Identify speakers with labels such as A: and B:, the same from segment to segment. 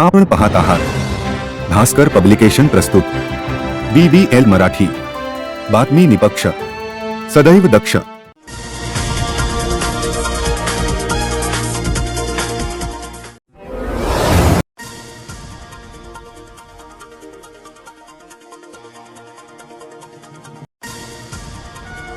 A: आपण पाहत आहात. भास्कर पब्लिकेशन प्रस्तुत. B B L Marathi. बातमी निपक्ष. सदैव दक्ष.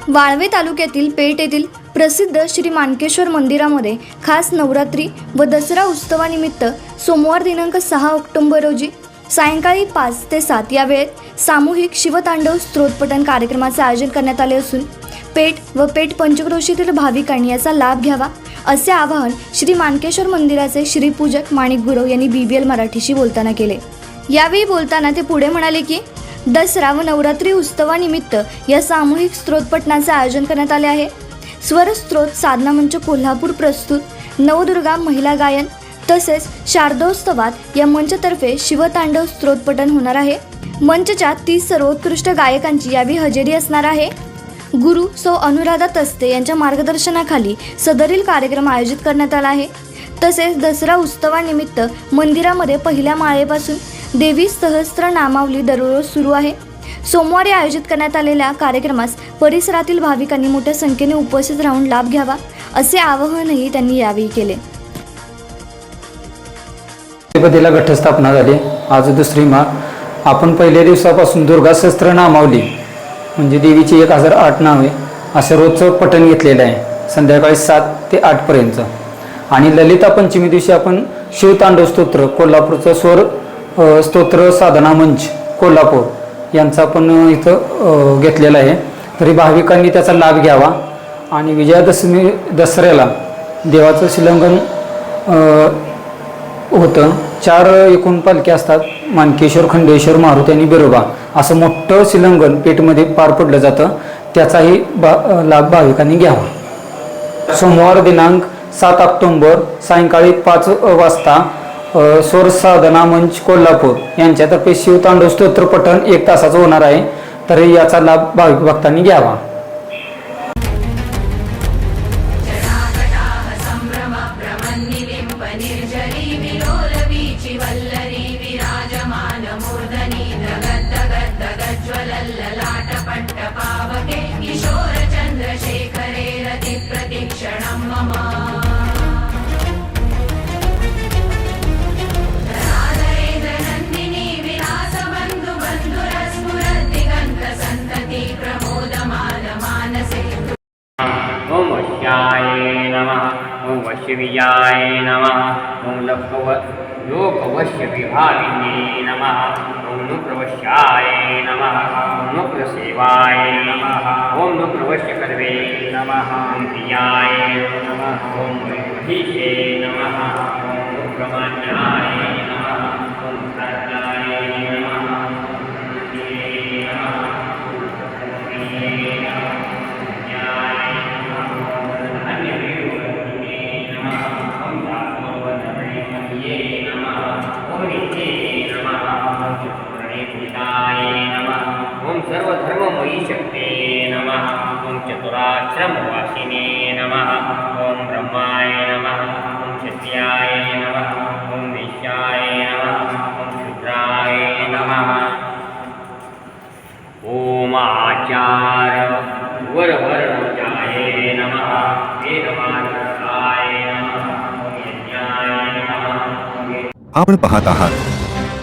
B: वाळवे तालुक्यातील पेठ येथील प्रसिद्ध श्री मानकेश्वर मंदिरामध्ये खास नवरात्री व दसरा उत्सवानिमित्त सोमवार दिनांक सहा ऑक्टोबर रोजी सायंकाळी पाच ते सात या वेळेत सामूहिक शिवतांडव स्त्रोतपठण कार्यक्रमाचे आयोजन करण्यात आले असून पेठ व पेठ पंचक्रोशीतील भाविकांनी याचा लाभ घ्यावा असे आवाहन श्री मानकेश्वर मंदिराचे श्रीपूजक माणिक गुरव यांनी एल मराठीशी बोलताना केले. यावेळी बोलताना ते पुढे म्हणाले की दसरा व नवरात्री उत्सवानिमित्त या सामूहिक स्त्रोतपठणाचे आयोजन करण्यात आले आहे. स्वर स्त्रोत साधना मंच कोल्हापूर प्रस्तुत. नवदुर्गा महिला गायन तसेच शारदोत्सवात या मंचतर्फे शिवतांडव स्त्रोतपठण होणार आहे. मंचच्या तीस सर्वोत्कृष्ट गायकांची यावेळी हजेरी असणार आहे. गुरु सौ अनुराधा तस्ते यांच्या मार्गदर्शनाखाली सदरील कार्यक्रम आयोजित करण्यात आला आहे. तसेच दसरा उत्सवानिमित्त मंदिरामध्ये पहिल्या माळेपासून देवी सहस्त्र नामावली दररोज सुरू आहे. सोमवारी आयोजित करण्यात आलेल्या कार्यक्रमास परिसरातील भाविकांनी मोठ्या संख्येने उपस्थित राहून लाभ घ्यावा असे आवाहनही त्यांनी यावेळी केले.
C: गणपतीला घटस्थापना झाली. आज दुसरी माळ. आपण पहिल्या दिवसापासून दुर्गा सहस्त्र नामावली. म्हणजे देवीची एक हजार आठ नावे असं रोजचं पठण घेतलेलं आहे. संध्याकाळी सात ते आठपर्यंत आणि ललिता पंचमी दिवशी आपण शिवतांडव स्तोत्र कोल्हापूरचं स्वर स्तोत्र साधना मंच कोल्हापूर. यांचा आपण इथं घेतलेला आहे. तरी भाविकांनी त्याचा लाभ घ्यावा. आणि विजयादशमी दसऱ्याला देवाचं शिलंगन होतं. चार एकूण पालख्या असतात. मानकेश्वर खंडेश्वर मारुती आणि बिरोबा. असं मोठं शिलंगन पेठमध्ये पार पडलं जातं. त्याचाही बा लाभ भाविकांनी घ्यावा. सोमवार दिनांक सात ऑक्टोंबर सायंकाळी पाच वाजता स्वर साधना मंच कोल्हापूर यांच्यातर्फे शिवतांडव स्तोत्र पठण एक तासाचं होणार आहे. तर याचा लाभ भाविक भक्तांनी घ्यावा.
D: निर्जरी विलोलवीचि वल्लरी
E: ॐ वश्यविजाय नमः। ॐ लोकव लोकवश्यविभागिने नमः। ॐ नुप्रवश्याय नमः। ॐ नुप्रसेवाय नमः। ॐ नुप्रवश्यकर्वे नमः। ॐ प्रियाय नमः। ॐ महीषे नमः। ॐ नुप्रमाण्याय नमः। ॐ ॐ सर्वधर्ममयी शक्ते नमः। ॐ चतुराश्रमवासिने नमः। ॐ ब्रह्माय नमः। ॐ क्षत्रियाय नमः। ॐ वैश्याय नमः। ॐ शूद्राय नमः। ॐ आचार वरवर्णजाय नमः। वेदमानसाय नमः। नमः।
A: आपण पाहत आहात।